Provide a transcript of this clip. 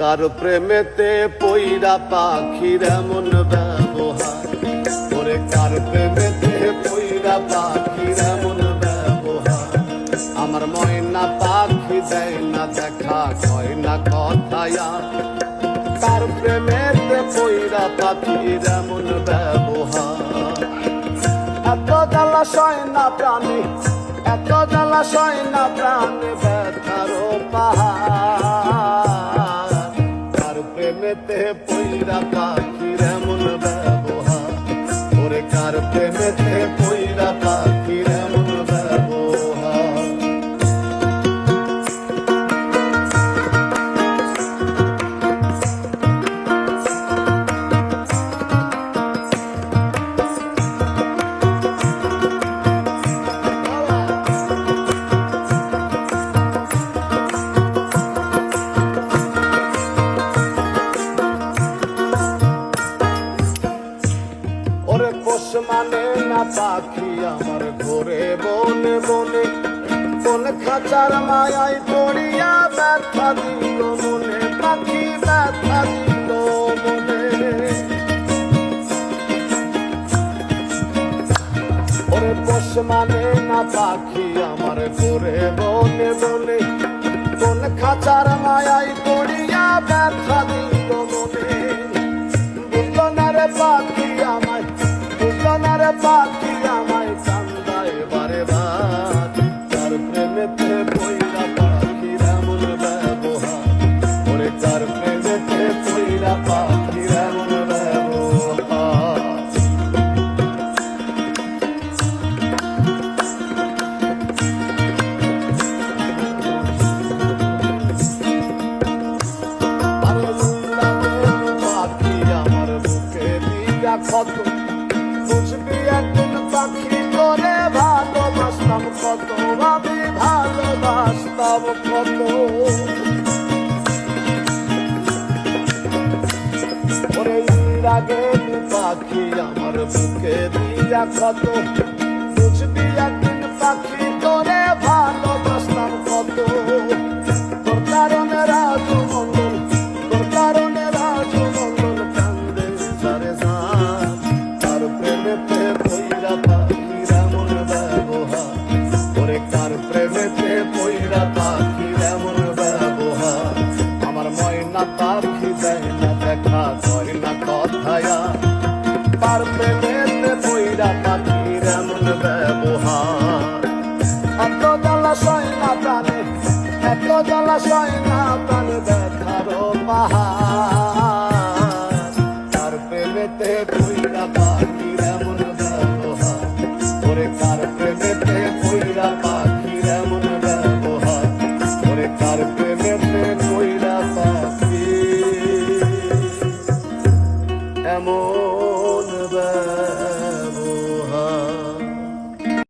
কার প্রেমেতে পইরা পাখির এমন ব্যবহার? ওরে কার প্রেমেতে পইরা পাখির এমন ব্যবহার? আমার ময়না পাখি দেয় না দেখা, কয় না কথায়া কার প্রেমেতে পইরা পাখির এমন ব্যবহার? এত জলাশয় না প্রাণী, এত জলাশয় না প্রাণী ব্যথার পাহাড়। পইরা পাখির এমন ব্যবহার। ওরে কার প্রেমেতে পইরা পাখির পোষ মানে না পাখি আমার ঘোরে বনে বনে। কোন খাঁচার মায়ায় পড়িয়া ব্যথা দিল মনে, পাখি ব্যথা দিল মনে। ওরে পোষ মানে না পাখি আমার ঘোরে বনে বনে। কোন খাঁচার মায়ায় পড়িয়া ব্যথা দিল পাখি আমায় কান্দায় বারে বার। তার প্রেমেতে পইরা পাখির এমন ব্যবহার। ওরে তার প্রেমেতে পইরা পাখির এমন ব্যবহার। পাখি আমার বুকে দিগা কত রাগে পাখি আমার বুকে দিয়া কত। বুঝবি একদিন পাখি করে ভালোবাসতাম কত। তোর কারণে রাজু মঙ্গল তোর কারণে রাজু মঙ্গল কান্দে সারে তার প্রেমেতে পইরা পাখির এমন ব্যবহার? ওরে কার প্রেমেতে পইরা পাখির এমন ব্যবহার? আমার ময়না পাখি পাখির এমন ব্যবহার। এত জলাশয় না প্রাণে, এত জলাশয় না প্রাণে ব্যথার পাহাড়। তার প্রেমেতে পইরা পাখির এমন ব্যবহার। ওরে কার প্রেমেতে পইরা পাখির এমন ব্যবহার। ওরে কার প্রেমেতে পইরা পাখি এমন